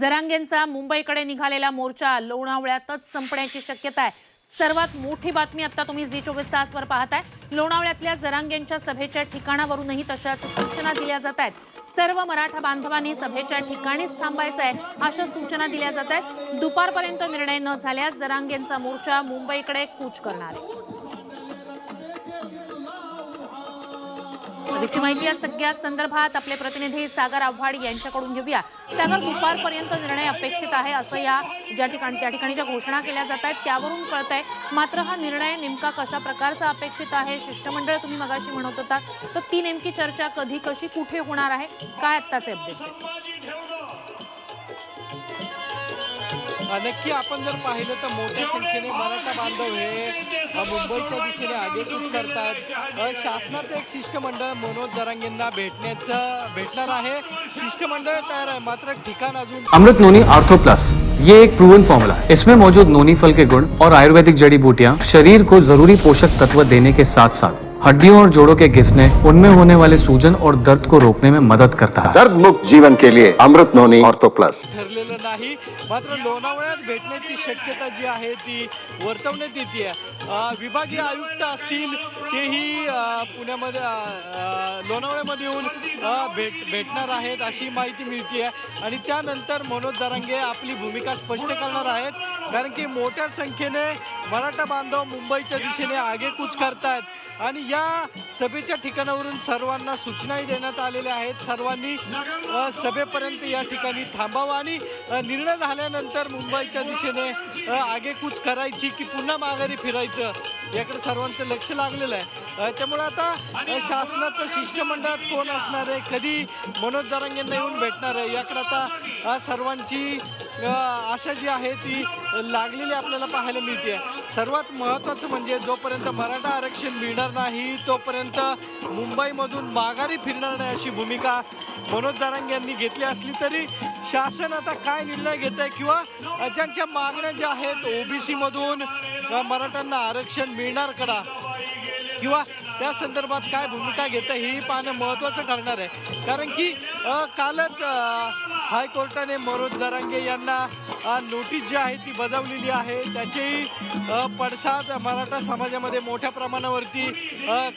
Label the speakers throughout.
Speaker 1: जरांगेंचा मुंबईकडे निघालेला मोर्चा लोणावळ्यातच संपण्याची शक्यता आहे. सर्वात मोठी बातमी आता तुम्ही झी चोवीस तासवर पाहताय. लोणावळ्यातल्या जरांगेंच्या सभेच्या ठिकाणावरूनही तशाच सूचना दिल्या जात आहेत. सर्व मराठा बांधवांनी सभेच्या ठिकाणीच थांबायचं आहे अशा सूचना दिल्या जात आहेत. दुपारपर्यंत निर्णय न झाल्यास जरांगेंचा मोर्चा मुंबईकडे कूच करणार आहे. अधिकची माहिती या सगळ्या संदर्भात आपले प्रतिनिधी सागर आव्हाड यांच्याकडून घेऊया. सागर दुपारपर्यंत निर्णय अपेक्षित आहे असं या ज्या ठिकाणी त्या ठिकाणी ज्या घोषणा केल्या जात आहेत त्यावरून कळत आहे मात्र हा निर्णय नेमका कशा प्रकारचा अपेक्षित आहे? शिष्टमंडळ तुम्ही मगाशी म्हणत होता तर ती नेमकी चर्चा कधी कशी कुठे होणार आहे? काय आत्ताचे अपडेट्स आहेत?
Speaker 2: नक्की आपण जर पाहिलं तर मोठ्या संख्येने मराठा बांधव हे मुंबईच्या दिशेने आगेकूच करतात. शासनाचं एक शिष्टमंडळ मनोज जरांगेंना भेटण्याचं भेटणार आहे. शिष्टमंडळ तयार आहे मात्र ठिकाण अजून
Speaker 3: अमृत नोनी आर्थो प्लस ये एक प्रूवन फॉर्मूला है। इसमें मौजूद नोनी फल के गुण और आयुर्वेदिक जड़ी बूटियाँ शरीर को जरूरी पोषक तत्व देने के साथ साथ हड्डियों और जोड़ों के घिसने उनमें होने वाले सूजन और दर्द को रोकने में मदद करता है।
Speaker 4: दर्द मुक्त जीवन के लिए अमृत नोनी ऑर्थो प्लस।
Speaker 2: ठरलेलं नाही मात्र लोणावळ्यात भेटण्याची शक्यता जी आहे ती वर्तवण्यात येते विभागीय आयुक्त असतील तेही पुण्यामध्ये लोणावळ्यामध्ये येऊन भेट भेटणार आहेत अशी माहिती मिळते आणि त्यानंतर मनोज जरांगे आपली भूमिका स्पष्ट करणार आहेत कारण की मोठ्या संख्येने मराठा बांधव मुंबईच्या दिशेने आगेकूच करतायत. आणि या सभेच्या ठिकाणावरून सर्वांना सूचनाही देण्यात आलेल्या आहेत. सर्वांनी सभेपर्यंत या ठिकाणी थांबावं आणि निर्णय झाल्यानंतर मुंबईच्या दिशेने आगेकूच करायची की पुन्हा माघारी फिरायचं? याकडे सर्वांचं लक्ष लागलेलं आहे. त्यामुळे आता शासनाचं शिष्टमंडळात कोण असणार आहे? कधी मनोज जरांगेंना येऊन भेटणार आहे? याकडे आता सर्वांची आशा जी आहे ती लागलेली आपल्याला पाहायला मिळते. सर्वात महत्त्वाचं म्हणजे जोपर्यंत मराठा आरक्षण मिळणार नाही तोपर्यंत मुंबईमधून माघारी फिरणार नाही अशी भूमिका मनोज जारांगे यांनी घेतली असली तरी शासन आता काय निर्णय घेत आहे किंवा ज्यांच्या मागण्या ज्या आहेत ओबीसीमधून मराठ्यांना आरक्षण मिळणार कडा? किंवा त्या संदर्भात काय भूमिका घेतं हेही पाहणं महत्त्वाचं ठरणार आहे. कारण की कालच हायकोर्टाने मनोज जरांगे यांना नोटीस जी आहे ती बजावलेली आहे. त्याचेही पडसाद मराठा समाजामध्ये मोठ्या प्रमाणावरती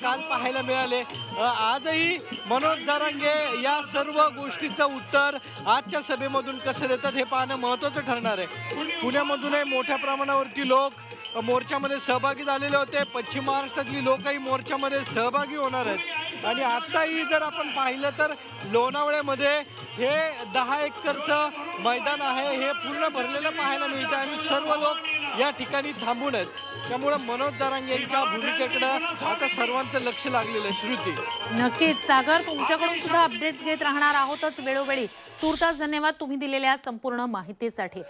Speaker 2: काल पाहायला मिळाले. आजही मनोज जरांगे या सर्व गोष्टीचं उत्तर आजच्या सभेमधून कसं देतात हे पाहणं महत्त्वाचं ठरणार आहे. पुण्यामधूनही मोठ्या प्रमाणावरती लोक मोर्चामध्ये सहभागी झालेले होते. पश्चिम महाराष्ट्रातली लोकही मोर्चामध्ये सहभागी होणार आहेत. आणि आत्ताही जर आपण पाहिलं तर लोणावळ्यामध्ये हे दहा एकरचं मैदान आहे. हे पूर्ण भरलेलं पाहायला मिळतं आणि सर्व लोक या ठिकाणी थांबून आहेत. त्यामुळं मनोज जारांग यांच्या भूमिकेकडं आता सर्वांचं लक्ष लागलेलं आहे. श्रुती.
Speaker 1: नक्कीच. सागर तुमच्याकडून सुद्धा अपडेट्स घेत राहणार आहोतच वेळोवेळी. तुर्तास धन्यवाद तुम्ही दिलेल्या संपूर्ण माहितीसाठी.